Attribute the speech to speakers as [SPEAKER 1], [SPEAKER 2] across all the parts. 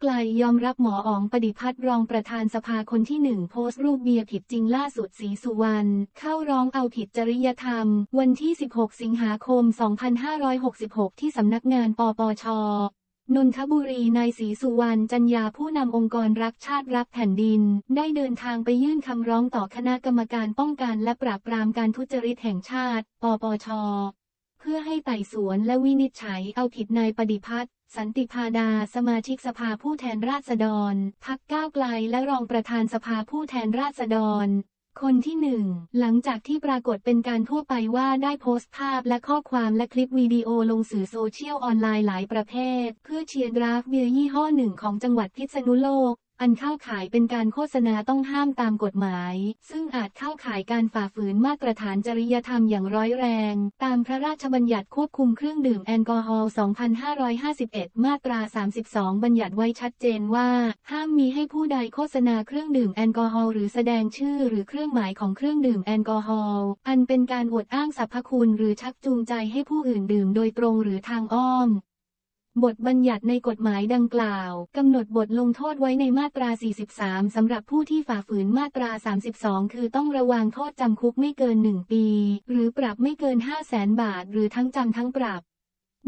[SPEAKER 1] ไกลยอมรับหมออ๋องปฏิพัฒน์รองประธานสภาคนที่หนึ่งโพสต์รูปเบียร์ผิดจริงล่าสุดศรีสุวรรณเข้าร้องเอาผิดจริยธรรม วันที่ 16 สิงหาคม 2566 ที่สำนักงานปปชนนทบุรีนายศรีสุวรรณจันยาผู้นำองค์กรรักชาติรักแผ่นดิน ได้เดินทางไปยื่นคำร้องต่อคณะกรรมการป้องกันและปราบปรามการทุจริตแห่งชาติ ปปช พื่อให้ไต่สวนและวินิจฉัยเอาผิดนายปฏิพัฒน์สันติพาดา สมาชิกสภาผู้แทนราษฎร พักก้าวไกลและรองประธานสภาผู้แทนราษฎร คนที่หนึ่ง หลังจากที่ปรากฏเป็นการทั่วไปว่าได้โพสต์ภาพและข้อความและคลิปวิดีโอลงสื่อโซเชียลออนไลน์หลายประเภท เพื่อเชียร์ดราฟเบียร์ยี่ห้อหนึ่งของจังหวัดพิษณุโลก อันเข้าขายเป็นการโฆษณาต้องห้ามตามกฎหมาย ซึ่งอาจเข้าขายการฝ่าฝืนมาตรฐานจริยธรรมอย่างร้อยแรง ตามพระราชบัญญัติควบคุมเครื่องดื่มแอลกอฮอล์ 2551 มาตรา 32 บัญญัติไว้ชัดเจนว่า ห้ามมีให้ผู้ใดโฆษณาเครื่องดื่มแอลกอฮอล์หรือแสดงชื่อหรือเครื่องหมายของเครื่องดื่มแอลกอฮอล์ อันเป็นการอวดอ้างสรรพคุณหรือชักจูงใจให้ผู้อื่นดื่มโดยตรงหรือทางอ้อม บทบัญญัติในกฎหมายดังกล่าว กำหนดบทลงโทษไว้ในมาตรา 43 สำหรับผู้ที่ฝ่าฝืนมาตรา 32 คือต้องระวางโทษจำคุกไม่เกิน 1 ปี หรือปรับไม่เกิน 5 0 0แสนบาท หรือทั้งจำทั้งปรับ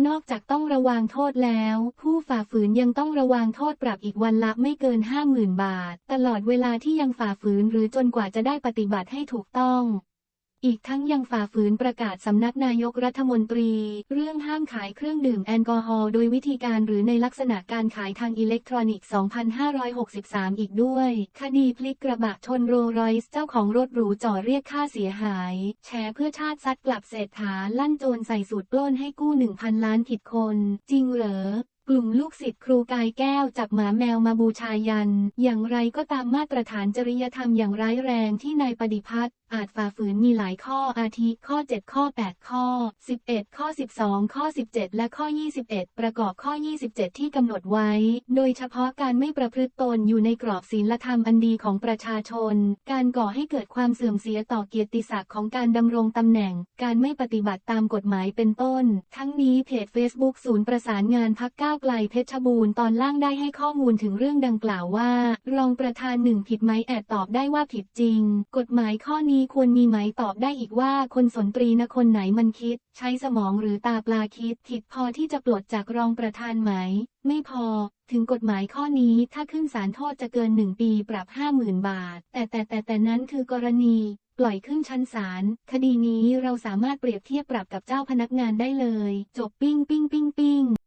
[SPEAKER 1] นอกจากต้องระวางโทษแล้ว ผู้ฝ่าฝืนยังต้องระวางโทษปรับอีกวันละไม่เกิน 50,000 บาท ตลอดเวลาที่ยังฝ่าฝืนหรือจนกว่าจะได้ปฏิบัติให้ถูกต้อง อีกทั้งยังฝ่าฝืนประกาศสำนักนายกรัฐมนตรี เรื่องห้ามขายเครื่องดื่มแอลกอฮอล์โดยวิธีการหรือในลักษณะการขายทางอิเล็กทรอนิกส์ 2563 อีกด้วย คดีพลิกกระบะชนโรลรอยซ์เจ้าของรถหรูจ่อเรียกค่าเสียหายแฉเพื่อชาติซัดกลับเศรษฐาลั่นโจรใส่สูตรปล้นให้กู้ 1,000 ล้านผิดคน จริงเหรอ กลุ่มลูกศิษย์ครูกายแก้วจับหมาแมวมาบูชายัน อย่างไรก็ตามมาตรฐานจริยธรรมอย่างร้ายแรงที่นายปฏิพัฒน์อาจฝ่าฝืนมีหลายข้ออาทิข้อ 7 ข้อ 8 ข้อ 11 ข้อ 12 ข้อ 17 และข้อ 21 ประกอบข้อ 27 ที่กำหนดไว้ โดยเฉพาะการไม่ประพฤติตนอยู่ในกรอบศีลธรรมอันดีของประชาชน การก่อให้เกิดความเสื่อมเสียต่อเกียรติศักดิ์ของการดำรงตำแหน่ง การไม่ปฏิบัติตามกฎหมายเป็นต้น ทั้งนี้เพจ Facebook ศูนย์ประสานงานพักก้าวไกลเพชรบูรณ์ตอนล่างได้ให้ข้อมูลถึงเรื่องดังกล่าวว่า รองประธานหนึ่งผิดไหมแอดตอบได้ว่าผิดจริง กฎหมายข้อนี้ควรมีไหมตอบได้อีกว่าคนสนตรีนะคนไหนมันคิด ใช้สมองหรือตาปลาคิดผิดพอที่จะปลดจากรองประธานไหม ไม่พอถึงกฎหมายข้อนี้ถ้าขึ้นศาลโทษจะเกินหนึ่งปีปรับห้าหมื่นบาท แต่แต่แต่แต่นั้นคือกรณี ปล่อยขึ้นชั้นศาลคดีนี้เราสามารถเปรียบเทียบปรับกับเจ้าพนักงานได้เลย จบปิ้งปิ้งปิ้งปิ้ง